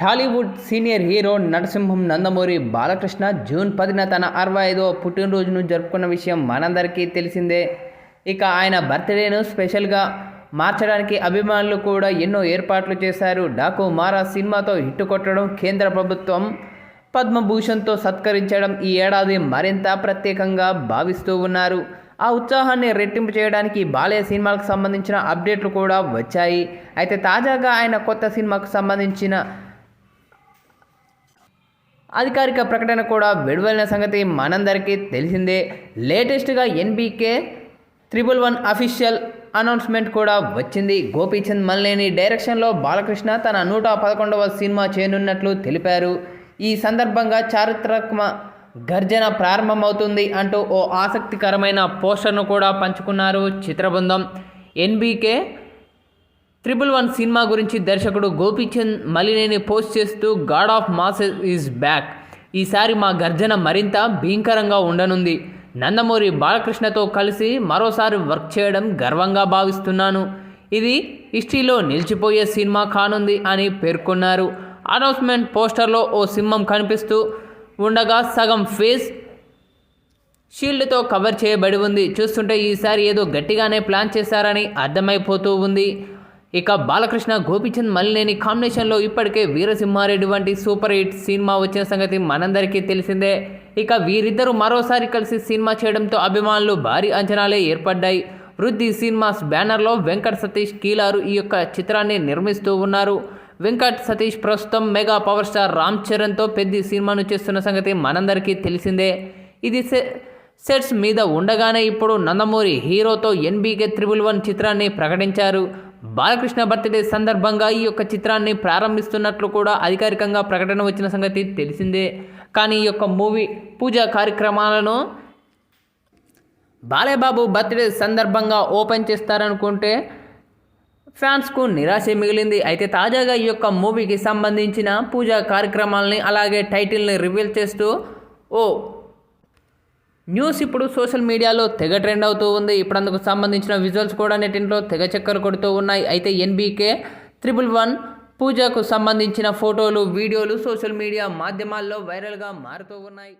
Tollywood senior hero Narasimham Nandamuri Balakrishna June పదిన తన అరవై ఐదో పుట్టినరోజును జరుపుకున్న విషయం మనందరికీ తెలిసిందే. ఇక ఆయన బర్త్డేను స్పెషల్గా మార్చడానికి అభిమానులు కూడా ఎన్నో ఏర్పాట్లు చేశారు. డాకు మారా సినిమాతో హిట్ కొట్టడం కేంద్ర ప్రభుత్వం పద్మభూషణ్తో సత్కరించడం ఈ ఏడాది మరింత ప్రత్యేకంగా భావిస్తూ ఉన్నారు. ఆ ఉత్సాహాన్ని రెట్టింపు చేయడానికి బాలయ్య సినిమాలకు సంబంధించిన అప్డేట్లు కూడా వచ్చాయి. అయితే తాజాగా ఆయన కొత్త సినిమాకు సంబంధించిన అధికారిక ప్రకటన కూడా విడుదలైన సంగతి మనందరికీ తెలిసిందే. లేటెస్ట్గా NBK triple one official announcement కూడా వచ్చింది. గోపీచంద్ మల్లేని డైరెక్షన్లో బాలకృష్ణ తన నూట పదకొండవ సినిమా చేయనున్నట్లు తెలిపారు. ఈ సందర్భంగా చారిత్రాత్మ గర్జన ప్రారంభమవుతుంది అంటూ ఓ ఆసక్తికరమైన పోస్టర్ను కూడా పంచుకున్నారు చిత్రబృందం. ఎన్బీకే త్రిబుల్ వన్ సినిమా గురించి దర్శకుడు గోపీచంద్ మలినేని పోస్ట్ చేస్తూ god of mass is back. ఈసారి మా గర్జన మరింత భీంకరంగా ఉండనుంది. నందమూరి బాలకృష్ణతో కలిసి మరోసారి వర్క్ చేయడం గర్వంగా భావిస్తున్నాను. ఇది హిస్టరీలో నిలిచిపోయే సినిమా కానుంది అని పేర్కొన్నారు. అనౌన్స్మెంట్ పోస్టర్లో ఓ సింహం కనిపిస్తూ ఉండగా సగం ఫేస్ షీల్డ్తో కవర్ చేయబడి ఉంది. చూస్తుంటే ఈసారి ఏదో గట్టిగానే ప్లాన్ చేశారని అర్థమైపోతూ ఉంది. ఇక బాలకృష్ణ గోపిచంద్ మల్లినేని కాంబినేషన్లో ఇప్పటికే వీరసింహారెడ్డి వంటి సూపర్ హిట్ సినిమా వచ్చిన సంగతి మనందరికీ తెలిసిందే. ఇక వీరిద్దరూ మరోసారి కలిసి సినిమా చేయడంతో అభిమానులు భారీ అంచనాలే ఏర్పడ్డాయి. వృద్ధి సినిమాస్ బ్యానర్లో వెంకట్ సతీష్ కీలారు ఈ యొక్క చిత్రాన్ని నిర్మిస్తూ ఉన్నారు. వెంకట్ సతీష్ ప్రస్తుతం మెగా పవర్ స్టార్ రామ్ చరణ్తో పెద్ద సినిమాను చేస్తున్న సంగతి మనందరికీ తెలిసిందే. ఇది సె సెట్స్ మీద ఉండగానే ఇప్పుడు నందమూరి హీరోతో ఎన్బీకే త్రిబుల్ వన్ చిత్రాన్ని ప్రకటించారు. బాలకృష్ణ బర్త్డే సందర్భంగా ఈ యొక్క చిత్రాన్ని ప్రారంభిస్తున్నట్లు కూడా అధికారికంగా ప్రకటన వచ్చిన సంగతి తెలిసిందే. కానీ ఈ యొక్క మూవీ పూజా కార్యక్రమాలను బాలేబాబు బర్త్డే సందర్భంగా ఓపెన్ చేస్తారనుకుంటే ఫ్యాన్స్కు నిరాశ మిగిలింది. అయితే తాజాగా ఈ యొక్క మూవీకి సంబంధించిన పూజా కార్యక్రమాలని అలాగే టైటిల్ని రివీల్ చేస్తూ ఓ న్యూస్ ఇప్పుడు సోషల్ మీడియాలో తెగ ట్రెండ్ అవుతూ ఉంది. ఇప్పుడు అందుకు సంబంధించిన విజువల్స్ కూడా నెటింట్లో తెగ చక్కెర కొడుతూ ఉన్నాయి. అయితే ఎన్బీకే త్రిపుల్ వన్ పూజకు సంబంధించిన ఫోటోలు వీడియోలు సోషల్ మీడియా మాధ్యమాల్లో వైరల్గా మారుతూ ఉన్నాయి.